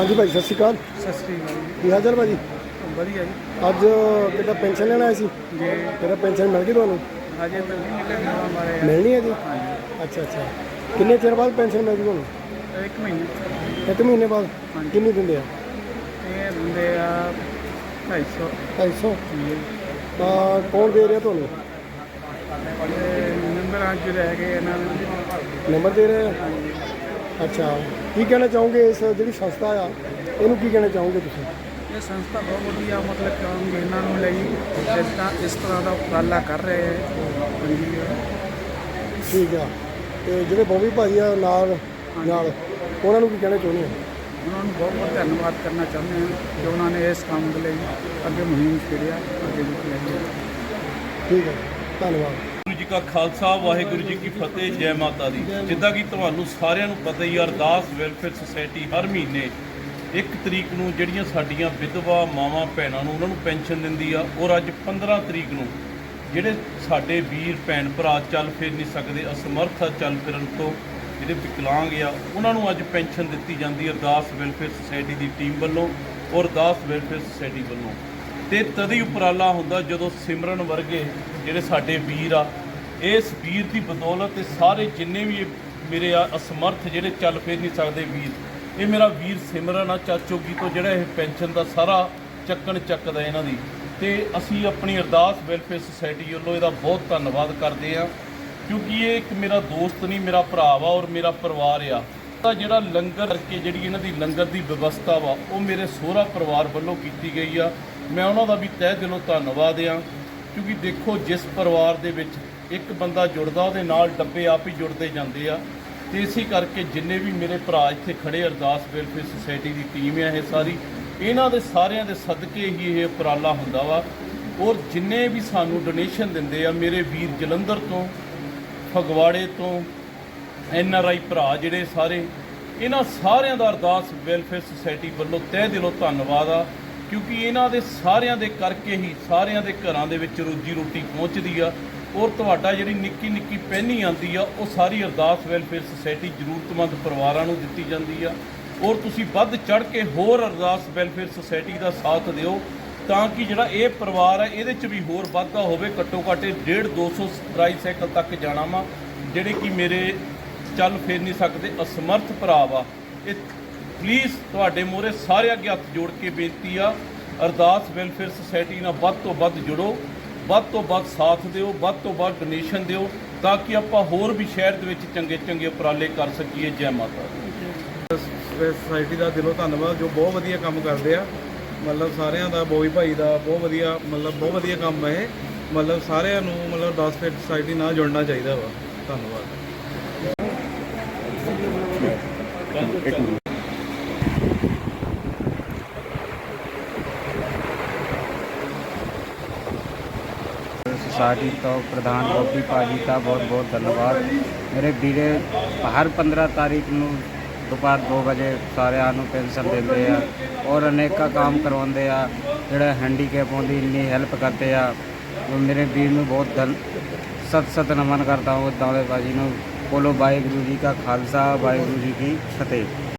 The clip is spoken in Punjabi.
ਹਾਂਜੀ ਭਾਈ ਸਤਿ ਸ਼੍ਰੀ ਅਕਾਲ। ਸਤਿ ਸ੍ਰੀ ਅਕਾਲ ਜੀ। ਕੀ ਹਾਲ ਚਾਲ ਭਾਜੀ? ਵਧੀਆ ਜੀ। ਅੱਜ ਕਿਹਦਾ ਪੈਨਸ਼ਨ ਲੈਣ ਆਏ ਸੀ? ਜੀ। ਕਿਹਦਾ ਪੈਨਸ਼ਨ ਮਿਲ ਗਈ ਤੁਹਾਨੂੰ? ਹਜੇ ਤਾਂ ਨਹੀਂ ਮਿਲੇ ਨਾ ਹਮਾਰੇ ਮਿਲਣੀ ਹੈ ਜੀ? ਅੱਛਾ ਅੱਛਾ। ਕਿੰਨੇ ਚਿਰ ਬਾਅਦ ਪੈਨਸ਼ਨ ਮਿਲ ਗਈ ਤੁਹਾਨੂੰ? ਇੱਕ ਮਹੀਨੇ। ਇੱਕ ਮਹੀਨੇ ਬਾਅਦ। ਕਿੰਨੀ ਦਿੰਦੇ ਆ? ਇਹ ਦਿੰਦੇ ਆ 250 250 ਜੀ ਤਾਂ ਕੌਣ ਦੇ ਰਿਹਾ ਤੁਹਾਨੂੰ? ਨੰਬਰ ਅੱਜ ਰਹਿ ਗਏ ਇਹਨਾਂ ਦੇ। ਨੰਬਰ ਦੇ ਰਿਹਾ ਅੱਛਾ। ਕੀ ਕਹਿਣਾ ਚਾਹੋਗੇ ਇਸ ਜਿਹੜੀ ਸੰਸਥਾ ਆ? ਇਹਨੂੰ ਕੀ ਕਹਿਣਾ ਚਾਹੋਗੇ ਤੁਸੀਂ? ਇਹ ਸੰਸਥਾ ਬਹੁਤ ਵਧੀਆ ਮਤਲਬ ਕਿ ਇਹਨਾਂ ਨੂੰ ਲਈ ਜਿਸ ਤਰ੍ਹਾਂ ਇਸ ਤਰ੍ਹਾਂ ਦਾ ਉਪਰਾਲਾ ਕਰ ਰਹੇ ਹੈ। ਠੀਕ ਆ। ਤੇ ਜਿਹੜੇ ਬੋਬੀ ਭਾਜੀ ਆ ਨਾਲ ਨਾਲ ਉਹਨਾਂ ਨੂੰ ਕੀ ਕਹਿਣਾ ਚਾਹੁੰਦੇ ਆ ਉਹਨਾਂ ਨੂੰ ਬਹੁਤ ਬਹੁਤ ਧੰਨਵਾਦ ਕਰਨਾ ਚਾਹੁੰਦੇ ਹਾਂ ਕਿ ਉਹਨਾਂ ਨੇ ਇਸ ਕੰਮ ਦੇ ਲਈ ਅੱਗੇ ਮੁਹਿੰਮ ਛੇੜਿਆ ਅੱਗੇ ਵੀ ਚਲਾਈ ਠੀਕ ਹੈ ਧੰਨਵਾਦ। ਜੀ ਕਾ ਖਾਲਸਾ, ਵਾਹਿਗੁਰੂ ਜੀ ਕੀ ਫਤਿਹ, ਜੈ ਮਾਤਾ ਦੀ। ਜਿੱਦਾਂ ਕਿ ਤੁਹਾਨੂੰ ਸਾਰਿਆਂ ਨੂੰ ਪਤਾ ਹੀ ਆ, ਅਰਦਾਸ ਵੈਲਫੇਅਰ ਸੁਸਾਇਟੀ ਹਰ ਮਹੀਨੇ ਇੱਕ ਤਰੀਕ ਨੂੰ ਜਿਹੜੀਆਂ ਸਾਡੀਆਂ ਵਿਧਵਾ ਮਾਵਾਂ ਭੈਣਾਂ ਨੂੰ ਉਹਨਾਂ ਨੂੰ ਪੈਨਸ਼ਨ ਦਿੰਦੀ ਆ, ਔਰ ਅੱਜ 15 ਤਰੀਕ ਨੂੰ ਜਿਹੜੇ ਸਾਡੇ ਵੀਰ ਭੈਣ ਭਰਾ ਚੱਲ ਫਿਰ ਨਹੀਂ ਸਕਦੇ, ਅਸਮਰਥ ਆ ਚੱਲ ਫਿਰਨ ਤੋਂ ਜਿਹੜੇ ਵਿਕਲਾਂਗ ਆ, ਉਹਨਾਂ ਨੂੰ ਅੱਜ ਪੈਨਸ਼ਨ ਦਿੱਤੀ ਜਾਂਦੀ ਹੈ ਅਰਦਾਸ ਵੈਲਫੇਅਰ ਸੁਸਾਇਟੀ ਦੀ ਟੀਮ ਵੱਲੋਂ ਔਰ ਅਰਦਾਸ ਵੈਲਫੇਅਰ ਸੁਸਾਇਟੀ ਵੱਲੋਂ। ਤੇ ਤਦ ਹੀ ਉਪਰਾਲਾ ਹੁੰਦਾ ਜਦੋਂ ਸਿਮਰਨ ਵਰਗੇ ਜਿਹੜੇ ਸਾਡੇ ਵੀਰ ਆ ਇਸ ਵੀਰ ਦੀ ਬਦੌਲਤ ਤੇ ਸਾਰੇ ਜਿੰਨੇ ਵੀ ਇਹ ਮੇਰੇ ਆ ਅਸਮਰਥ ਜਿਹੜੇ ਚੱਲ ਫਿਰ ਨਹੀਂ ਸਕਦੇ ਵੀਰ, ਇਹ ਮੇਰਾ ਵੀਰ ਸਿਮਰਨ ਆ ਚਾਚੋਗੀ ਤੋਂ ਜਿਹੜਾ ਇਹ ਪੈਨਸ਼ਨ ਦਾ ਸਾਰਾ ਚੱਕਣ ਚੱਕਦਾ ਇਹਨਾਂ ਦੀ। ਤੇ ਅਸੀਂ ਆਪਣੀ ਅਰਦਾਸ ਵੈਲਫੇਅਰ ਸੁਸਾਇਟੀ ਵੱਲੋਂ ਇਹਦਾ ਬਹੁਤ ਧੰਨਵਾਦ ਕਰਦੇ ਆ ਕਿਉਂਕਿ ਇਹ ਇੱਕ ਮੇਰਾ ਦੋਸਤ ਨਹੀਂ, ਮੇਰਾ ਭਰਾ ਵਾ ਔਰ ਮੇਰਾ ਪਰਿਵਾਰ ਆ। ਤਾਂ ਜਿਹੜਾ ਲੰਗਰ ਕਰਕੇ ਜਿਹੜੀ ਇਹਨਾਂ ਦੀ ਲੰਗਰ ਦੀ ਵਿਵਸਥਾ ਵਾ, ਉਹ ਮੇਰੇ ਸਹੁਰਾ ਪਰਿਵਾਰ ਵੱਲੋਂ ਕੀਤੀ ਗਈ ਆ। ਮੈਂ ਉਹਨਾਂ ਦਾ ਵੀ ਤਹਿ ਦਿਲੋਂ ਧੰਨਵਾਦ ਆ, ਕਿਉਂਕਿ ਦੇਖੋ ਜਿਸ ਪਰਿਵਾਰ ਦੇ ਵਿੱਚ ਇੱਕ ਬੰਦਾ ਜੁੜਦਾ, ਉਹਦੇ ਨਾਲ ਡੱਬੇ ਆਪ ਹੀ ਜੁੜਦੇ ਜਾਂਦੇ ਆ। ਤੇ ਇਸੇ ਕਰਕੇ ਜਿੰਨੇ ਵੀ ਮੇਰੇ ਭਰਾ ਇੱਥੇ ਖੜੇ ਅਰਦਾਸ ਵੈਲਫੇਅਰ ਸੁਸਾਇਟੀ ਦੀ ਟੀਮ ਆ ਇਹ ਸਾਰੀ, ਇਹਨਾਂ ਦੇ ਸਾਰਿਆਂ ਦੇ ਸਦਕੇ ਹੀ ਇਹ ਉਪਰਾਲਾ ਹੁੰਦਾ ਵਾ। ਔਰ ਜਿੰਨੇ ਵੀ ਸਾਨੂੰ ਡੋਨੇਸ਼ਨ ਦਿੰਦੇ ਆ, ਮੇਰੇ ਵੀਰ ਜਲੰਧਰ ਤੋਂ, ਫਗਵਾੜੇ ਤੋਂ, ਐਨ ਆਰ ਆਈ ਭਰਾ ਜਿਹੜੇ ਸਾਰੇ, ਇਹਨਾਂ ਸਾਰਿਆਂ ਦਾ ਅਰਦਾਸ ਵੈਲਫੇਅਰ ਸੁਸਾਇਟੀ ਵੱਲੋਂ ਤਹਿ ਦਿਲੋਂ ਧੰਨਵਾਦ ਆ, ਕਿਉਂਕਿ ਇਹਨਾਂ ਦੇ ਸਾਰਿਆਂ ਦੇ ਕਰਕੇ ਹੀ ਸਾਰਿਆਂ ਦੇ ਘਰਾਂ ਦੇ ਵਿੱਚ ਰੋਜੀ ਰੋਟੀ ਪਹੁੰਚਦੀ ਆ। ਔਰ ਤੁਹਾਡਾ ਜਿਹੜੀ ਨਿੱਕੀ ਨਿੱਕੀ ਪੈਨੀ ਆਂਦੀ ਆ, ਉਹ ਸਾਰੀ ਅਰਦਾਸ ਵੈਲਫੇਅਰ ਸੁਸਾਇਟੀ ਜ਼ਰੂਰਤਮੰਦ ਪਰਿਵਾਰਾਂ ਨੂੰ ਦਿੱਤੀ ਜਾਂਦੀ ਆ। ਔਰ ਤੁਸੀਂ ਵੱਧ ਚੜ ਕੇ ਹੋਰ ਅਰਦਾਸ ਵੈਲਫੇਅਰ ਸੁਸਾਇਟੀ ਦਾ ਸਾਥ ਦਿਓ ਤਾਂ ਕਿ ਜਿਹੜਾ ਇਹ ਪਰਿਵਾਰ ਹੈ ਇਹਦੇ 'ਚ ਵੀ ਹੋਰ ਵਾਧਾ ਹੋਵੇ। ਘੱਟੋ ਘੱਟ ਇਹ 1.5 200 ਟ੍ਰਾਈਸਾਈਕਲ ਤੱਕ ਜਾਣਾ ਵਾ, ਜਿਹੜੇ ਕਿ ਮੇਰੇ ਚੱਲ ਫੇਰ ਨਹੀਂ ਸਕਦੇ, ਅਸਮਰਥ ਭਰਾ ਵਾ ਇਹ ਪਲੀਜ਼ ਤੁਹਾਡੇ ਮੂਹਰੇ ਸਾਰੇ ਅੱਗੇ ਹੱਥ ਜੋੜ ਕੇ ਬੇਨਤੀ ਆ, ਅਰਦਾਸ ਵੈਲਫੇਅਰ ਸੁਸਾਇਟੀ ਨਾਲ ਵੱਧ ਤੋਂ ਵੱਧ ਜੁੜੋ। ਵੱਧ ਤੋਂ ਵੱਧ ਸਾਥ ਦਿਓ ਵੱਧ ਤੋਂ ਵੱਧ ਡੋਨੇਸ਼ਨ ਦਿਓ ਤਾਂ ਕਿ ਆਪਾਂ ਹੋਰ ਵੀ ਸ਼ਹਿਰ ਦੇ ਵਿੱਚ ਚੰਗੇ ਚੰਗੇ ਉਪਰਾਲੇ ਕਰ ਸਕੀਏ। ਜੈ ਮਾਤਾ ਦੀ। ਸੁਸਾਇਟੀ ਦਾ ਦਿਲੋਂ ਧੰਨਵਾਦ ਜੋ ਬਹੁਤ ਵਧੀਆ ਕੰਮ ਕਰਦੇ ਆ। ਮਤਲਬ ਸਾਰਿਆਂ ਦਾ ਬੋਈ ਭਾਈ ਦਾ ਬਹੁਤ ਵਧੀਆ ਮਤਲਬ ਬਹੁਤ ਵਧੀਆ ਕੰਮ ਹੈ ਇਹ। ਮਤਲਬ ਸਾਰਿਆਂ ਨੂੰ ਮਤਲਬ 10 ਫੀਟ ਸੁਸਾਇਟੀ ਨਾਲ ਜੁੜਨਾ ਚਾਹੀਦਾ ਵਾ। ਧੰਨਵਾਦ। ਸੁਸਾਇਟੀ ਤੋਂ ਪ੍ਰਧਾਨ ਗੋਪੀ ਭਾਜੀ ਦਾ ਬਹੁਤ ਬਹੁਤ ਧੰਨਵਾਦ। ਮੇਰੇ ਵੀਰੇ ਹਰ 15 ਤਾਰੀਖ ਨੂੰ ਦੁਪਹਿਰ 2 ਵਜੇ ਸਾਰਿਆਂ ਨੂੰ ਪੈਨਸ਼ਨ ਦਿੰਦੇ ਆ ਔਰ ਅਨੇਕਾਂ ਕੰਮ ਕਰਵਾਉਂਦੇ ਆ, ਜਿਹੜਾ ਹੈਂਡੀਕੈਪ ਹੁੰਦੀ ਇੰਨੀ ਹੈਲਪ ਕਰਦੇ ਆ। ਮੇਰੇ ਵੀਰ ਨੂੰ ਬਹੁਤ ਧੰਨ, ਸਤ ਸਤ ਨਮਨ ਕਰਦਾ ਹਾਂ ਦਾਲੇ ਭਾਜੀ ਨੂੰ। ਬੋਲੋ ਵਾਹਿਗੁਰੂ ਜੀ ਕਾ ਖਾਲਸਾ, ਵਾਹਿਗੁਰੂ ਜੀ ਕੀ ਫਤਿਹ।